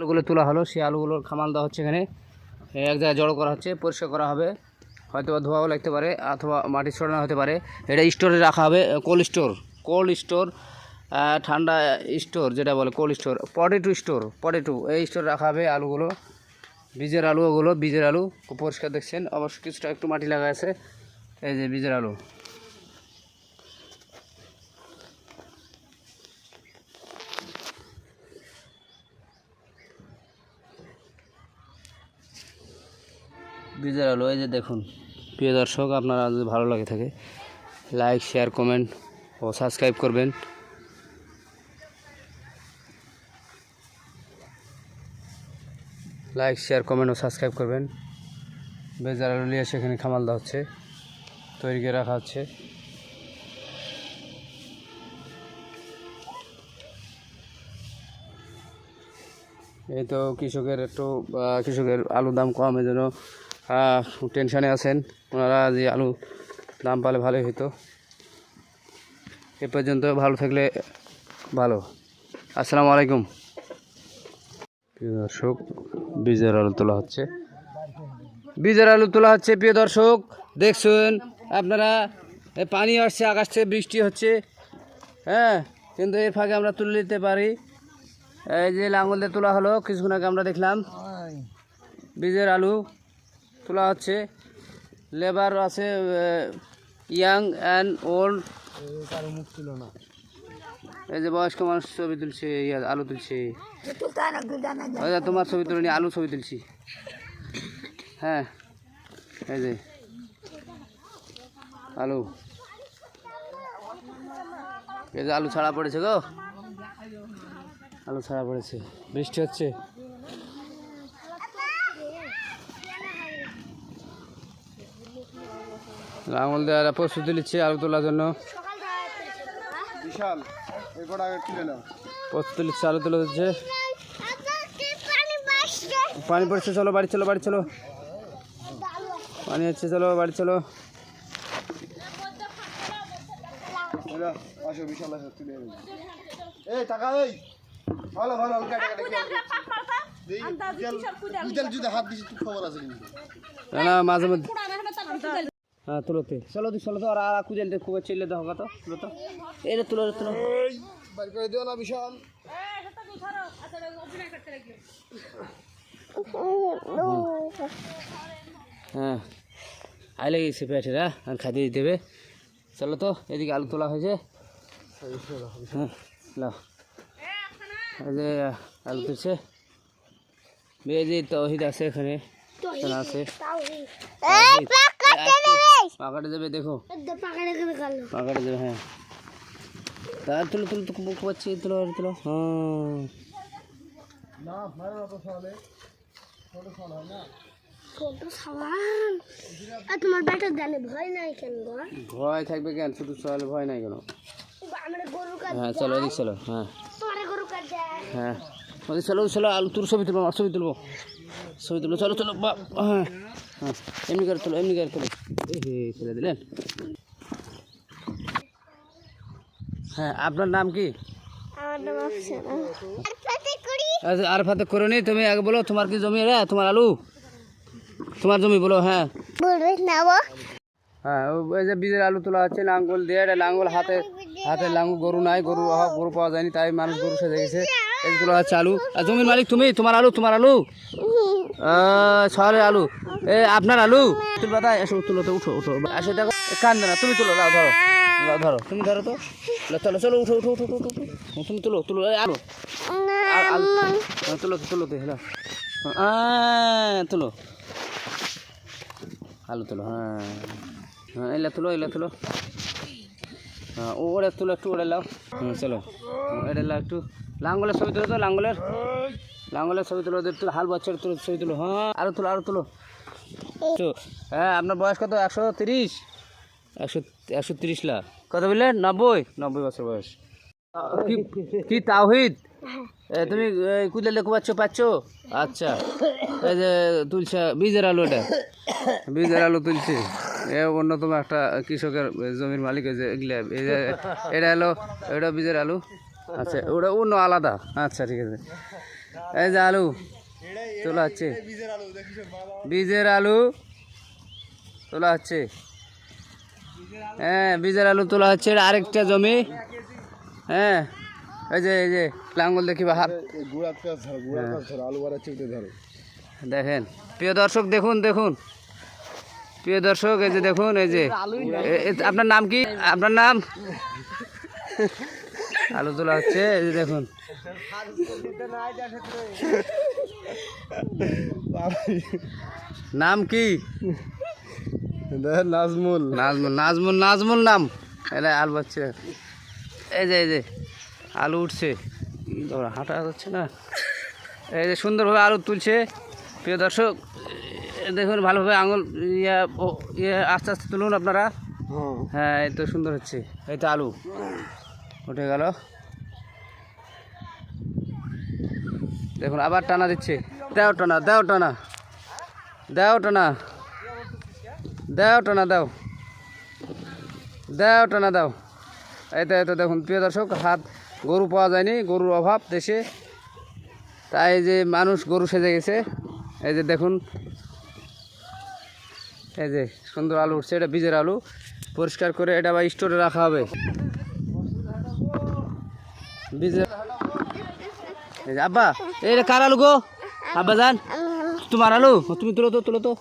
আলুগুলো তোলা হলো, সেই আলুগুলোর খামাল দেওয়া হচ্ছে এখানে। এক জায়গায় জড়ো করা হচ্ছে, পরিষ্কার করা হবে। হয়তো বা ধোয়াও লাগতে পারে, অথবা মাটি ছড়ানো হতে পারে। এটা স্টোরে রাখা হবে, কোল্ড স্টোর কোল্ড স্টোর ঠান্ডা স্টোর যেটা বলে, cold store, potato store, potato, এই স্টোরে রাখা হবে আলুগুলো। বীজের আলু ওগুলো, বীজের আলু পরিষ্কার দেখছেন, অবশ্য কিছুটা একটু মাটি লাগা আছে, এই যে বীজের আলু। বীজের আলু, এই যে দেখুন, প্রিয় দর্শক, আপনারা যদি ভালো লাগে থাকে লাইক শেয়ার কমেন্ট ও সাবস্ক্রাইব করবেন। লাইক শেয়ার কমেন্ট ও সাবস্ক্রাইব করবেন। বেজার আলু নিয়ে সেখানে খামাল দেওয়া হচ্ছে, তৈরি করে রাখা হচ্ছে। এই তো কৃষকের একটু কৃষকের আলুর দাম কম এই জন্য টেনশানে আছেন। ওনারা যে আলু দাম পালে ভালোই হতো এ পর্যন্ত ভালো থাকলে ভালো। আসসালামু আলাইকুম। প্রিয় দর্শক বীজের আলু তোলা হচ্ছে। বীজের আলু তোলা হচ্ছে প্রিয় দর্শক দেখছেন আপনারা পানি আসছে আকাশ থেকে বৃষ্টি হচ্ছে। হ্যাঁ কিন্তু এর ফাঁকে আমরা তুলে নিতে পারি। এই যে লাঙ্গল দিয়ে তোলা হলো কিছুক্ষণ আগে আমরা দেখলাম। বীজের আলু তোলা হচ্ছে লেবার আছে ইয়াং অ্যান্ড ওল্ড মুখ ছিল না এই যে বয়স্ক মানুষ ছবি তুলছে আলু তুলছে। তোমার ছবি তুলিনি আলু ছবি তুলছি। হ্যাঁ এই যে। আলু। এই যে আলু ছাড়া পড়েছে গো। আলু ছাড়া পড়েছে, বৃষ্টি হচ্ছে। লাঙল দেওয়ার প্রস্তুতি নিচ্ছে আলু তোলার জন্য। প্রস্তুতি নিচ্ছে আলু তোলা হচ্ছে পানি পড়ছে চলো বাড়ি চলো বাড়ি চলো। পানি হচ্ছে চলো বাড়ি চলো। এরা আসো বিশাল আসো তুলে এনে এই টাকা এই। ভালো ভালো হালকা টাকা দুইটাল যদি হাত দিছি তুই খবর আছে কিন্তু। না মাঝে মধ্যে হ্যাঁ তুলোতে। চলো তুই চলো তো আর আর কুজেল খুব চিল্লে দেখো তো তুলো তো। এটা তুলো তুলো। বাড়ি করে দিও না বিশাল। হ্যাঁ আই লেগেছে পেটেরা আর খাইয়ে দিতে হবে। চলো তো এদিকে আলু তোলা হয়েছে। হ্যাঁ লাও এই যে আলু তুলছে। যে তহিদ আছে এখানে। এখানে আছে। পাকাটে যাবে দেখো। পাকাটে যাবে হ্যাঁ। তার তুলো তুলো তো পাচ্ছি তুলো আর তুলো হ্যাঁ। তোমার জানে ভয় নাই কেন ভয় থাকবে কেন? শুধু চলে ভয় নাই কেন? হ্যাঁ চলো এদিক চলো হ্যাঁ। হ্যাঁ। চলো চলো আলু তোর ছবি তুলবো আমার ছবি তুলবো। ছবি তুলবো চলো চলো বা হ্যাঁ। হ্যাঁ এমনি করে তোলো এমনি করে তোলো। ছেড়ে দিলেন হ্যাঁ আপনার নাম কি? আচ্ছা, আর ফাতে করে। নি তুমি আগে বলো তোমার কি জমি রে? তোমার আলু? তোমার জমি বলো হ্যাঁ। হ্যাঁ ওই যে বীজের আলু তোলা হচ্ছে লাঙ্গল দিয়ে লাঙ্গল হাতে হাতে লাঙ্গল গরু নাই গরু অভাব গরু পাওয়া যায়নি তাই মানুষ গরু সেজে গেছে। এই তোলা হচ্ছে আলু। আর জমির মালিক তুমি? তোমার আলু তোমার আলু? শহরের আলু। এ, আপনার আলু? তুলবা তাই এসো তুলো তো, উঠো উঠো। আসে, দেখো। কান্দে না, তুমি তুলো লাও ধরো। ধরো। তুমি ধরো তো। চলো চলো, উঠো উঠো উঠো উঠো। তুমি তুলো তুলো আলু। তুলো তুলো তো হ্যাঁ তুলো। আলু তুলো হ্যাঁ। হ্যাঁ এলা তুলো এলা তুলো। হ্যাঁ ও ওটা তুলো, একটু ওটা লাও। হুম, চলো। এটা লাও একটু। লাঙ্গলের ছবি তুলো তো, লাঙ্গলের। লাঙ্গলের ছবি তুলো তুলো, হাল বাচ্চার তুলো, ছবি তুলো হ্যাঁ। আরও তুলো আরও তুলো। হ্যাঁ আপনার বয়স কত? একশো তিরিশ? একশো একশো তিরিশ লাখ কত বললেন? নব্বই? নব্বই বছর বয়স। কি- কি তাওহিদ? তুমি কুদলে লেখু পাচ্ছ পাচ্ছ? আচ্ছা। এই যে তুলছে বীজের আলু এটা। বীজের আলু তুলছে। এ অন্যতম একটা কৃষকের জমির মালিক যে এগুলা এই যে এটা হলো এটা বীজের আলু। আচ্ছা ওটা অন্য আলাদা। আচ্ছা ঠিক আছে। এই যে আলু। তোলা হচ্ছে বীজের আলু তোলা হচ্ছে হ্যাঁ বীজের আলু তোলা হচ্ছে আরেকটা জমি। হ্যাঁ এই যে এই যে লাঙ্গল দেখি বা হাত। ধরো দেখেন প্রিয় দর্শক দেখুন দেখুন। প্রিয় দর্শক এই যে দেখুন এই যে। আপনার নাম কি? আপনার নাম? আলু তোলা হচ্ছে এই যে দেখুন। নাম কি? নাজমুল। নাজমুল নাজমুল নাজমুল নাম। এটা আলু হচ্ছে এই যে এই যে আলু উঠছে। হাঁটা যাচ্ছে না। এই যে সুন্দরভাবে আলু তুলছে। প্রিয় দর্শক দেখুন ভালোভাবে আঙুল ইয়া ইয়ে আস্তে আস্তে তুলুন আপনারা। হ্যাঁ। হ্যাঁ এই তো সুন্দর হচ্ছে। এই তো আলু। উঠে গেল। দেখুন, আবার টানা দিচ্ছে। দেও টানা দেও টানা। দেও টানা। দেও টানা, দাও। দেও টানা, দাও। এই তো দেখুন, প্রিয় দর্শক, হাত গরু পাওয়া যায়নি, গরুর অভাব দেশে। তাই যে মানুষ গরু সেজে গেছে, এই যে দেখুন, এই যে সুন্দর আলু উঠছে, এটা বীজের আলু। পরিষ্কার করে এটা আবার স্টোরে রাখা হবে। বীজের এই কার আলু গো? আব্বা যান তোমার আলু? তুমি তুলো তো তুলো তো।